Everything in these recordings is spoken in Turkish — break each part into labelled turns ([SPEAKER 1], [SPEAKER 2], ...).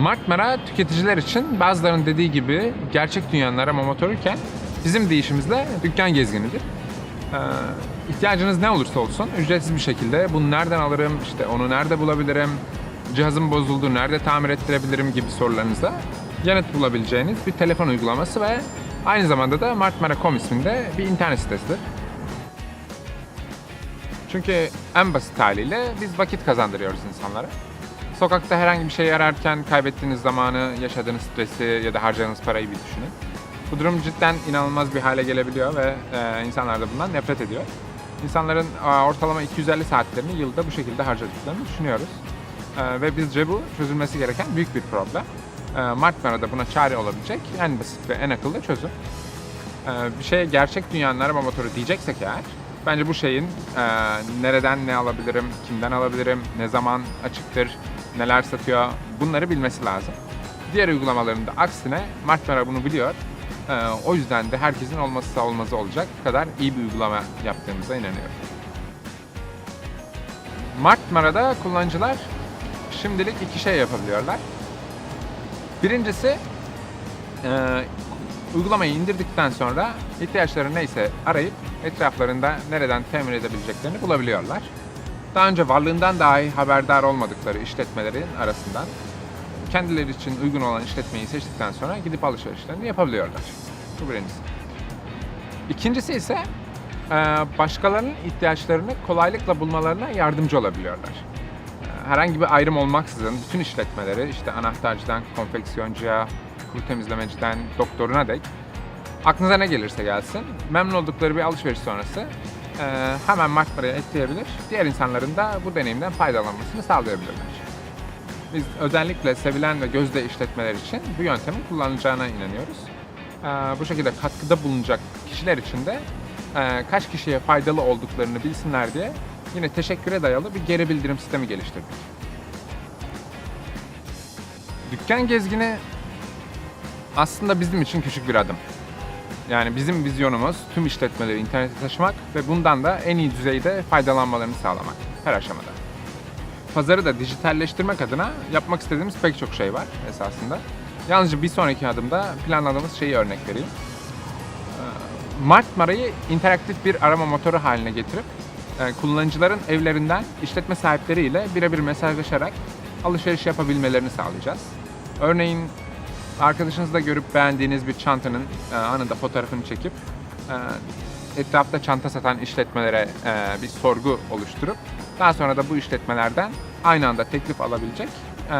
[SPEAKER 1] Markmara tüketiciler için bazılarının dediği gibi gerçek dünyanın arama motoruyken bizim deyişimizle dükkan gezginidir. Ee, ihtiyacınız ne olursa olsun ücretsiz bir şekilde bunu nereden alırım, işte onu nerede bulabilirim, cihazım bozuldu, nerede tamir ettirebilirim gibi sorularınıza yanıt bulabileceğiniz bir telefon uygulaması ve aynı zamanda da Markmara.com isminde bir internet sitesidir. Çünkü en basit haliyle biz vakit kazandırıyoruz insanlara. Sokakta herhangi bir şey ararken kaybettiğiniz zamanı, yaşadığınız stresi ya da harcadığınız parayı bir düşünün. Bu durum cidden inanılmaz bir hale gelebiliyor ve e, insanlar da bundan nefret ediyor. İnsanların e, ortalama 250 saatlerini yılda bu şekilde harcadıklarını düşünüyoruz. E, ve bizce bu çözülmesi gereken büyük bir problem. E, Martmara'da buna çare olabilecek en basit ve en akıllı çözüm. E, bir şeye gerçek dünyanın arama motoru diyeceksek eğer, bence bu şeyin e, nereden ne alabilirim, kimden alabilirim, ne zaman açıktır, neler satıyor bunları bilmesi lazım. Diğer uygulamaların da aksine Martmara bunu biliyor. Ee, o yüzden de herkesin olmazsa olmazı olacak kadar iyi bir uygulama yaptığımıza inanıyorum. Martmara'da kullanıcılar şimdilik iki şey yapabiliyorlar. Birincisi e, uygulamayı indirdikten sonra ihtiyaçları neyse arayıp etraflarında nereden temin edebileceklerini bulabiliyorlar. Daha önce varlığından dahi haberdar olmadıkları işletmelerin arasından kendileri için uygun olan işletmeyi seçtikten sonra gidip alışverişlerini yapabiliyorlar. Bu birincisi. İkincisi ise e, başkalarının ihtiyaçlarını kolaylıkla bulmalarına yardımcı olabiliyorlar. E, Herhangi bir ayrım olmaksızın bütün işletmeleri işte anahtarcıdan konfeksiyoncuya, kuru temizlemeciden doktoruna dek aklınıza ne gelirse gelsin memnun oldukları bir alışveriş sonrası hemen Martmara'ya ekleyebilir. Diğer insanların da bu deneyimden faydalanmasını sağlayabilirler. Biz özellikle sevilen ve gözde işletmeler için bu yöntemin kullanılacağına inanıyoruz. Ee, bu şekilde katkıda bulunacak kişiler için de e, kaç kişiye faydalı olduklarını bilsinler diye yine teşekküre dayalı bir geri bildirim sistemi geliştirdik. Dükkan gezgini aslında bizim için küçük bir adım. Yani bizim vizyonumuz tüm işletmeleri internete taşımak ve bundan da en iyi düzeyde faydalanmalarını sağlamak her aşamada pazarı da dijitalleştirmek adına yapmak istediğimiz pek çok şey var esasında. Yalnızca bir sonraki adımda planladığımız şeyi örnek vereyim. Ee, Martmara'yı interaktif bir arama motoru haline getirip e, kullanıcıların evlerinden işletme sahipleriyle birebir mesajlaşarak alışveriş yapabilmelerini sağlayacağız. Örneğin arkadaşınızla görüp beğendiğiniz bir çantanın e, anında fotoğrafını çekip e, etrafta çanta satan işletmelere e, bir sorgu oluşturup daha sonra da bu işletmelerden aynı anda teklif alabilecek e,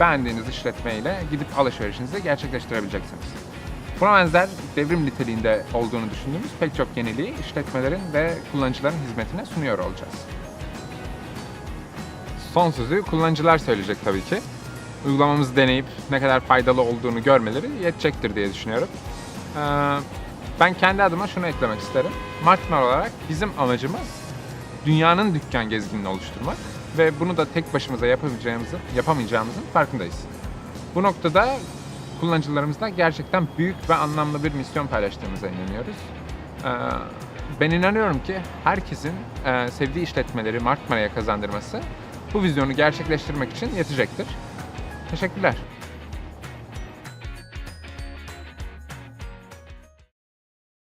[SPEAKER 1] beğendiğiniz işletmeyle gidip alışverişinizi gerçekleştirebileceksiniz. Buna benzer devrim niteliğinde olduğunu düşündüğümüz pek çok yeniliği işletmelerin ve kullanıcıların hizmetine sunuyor olacağız. Son sözü kullanıcılar söyleyecek tabii ki. Uygulamamızı deneyip ne kadar faydalı olduğunu görmeleri yetecektir diye düşünüyorum. Ee, ben kendi adıma şunu eklemek isterim. Martmar olarak bizim amacımız dünyanın dükkan gezginini oluşturmak ve bunu da tek başımıza yapabileceğimizin, yapamayacağımızın farkındayız. Bu noktada kullanıcılarımızla gerçekten büyük ve anlamlı bir misyon paylaştığımıza inanıyoruz. Ee, ben inanıyorum ki herkesin e, sevdiği işletmeleri Martmara'ya kazandırması bu vizyonu gerçekleştirmek için yetecektir. Teşekkürler.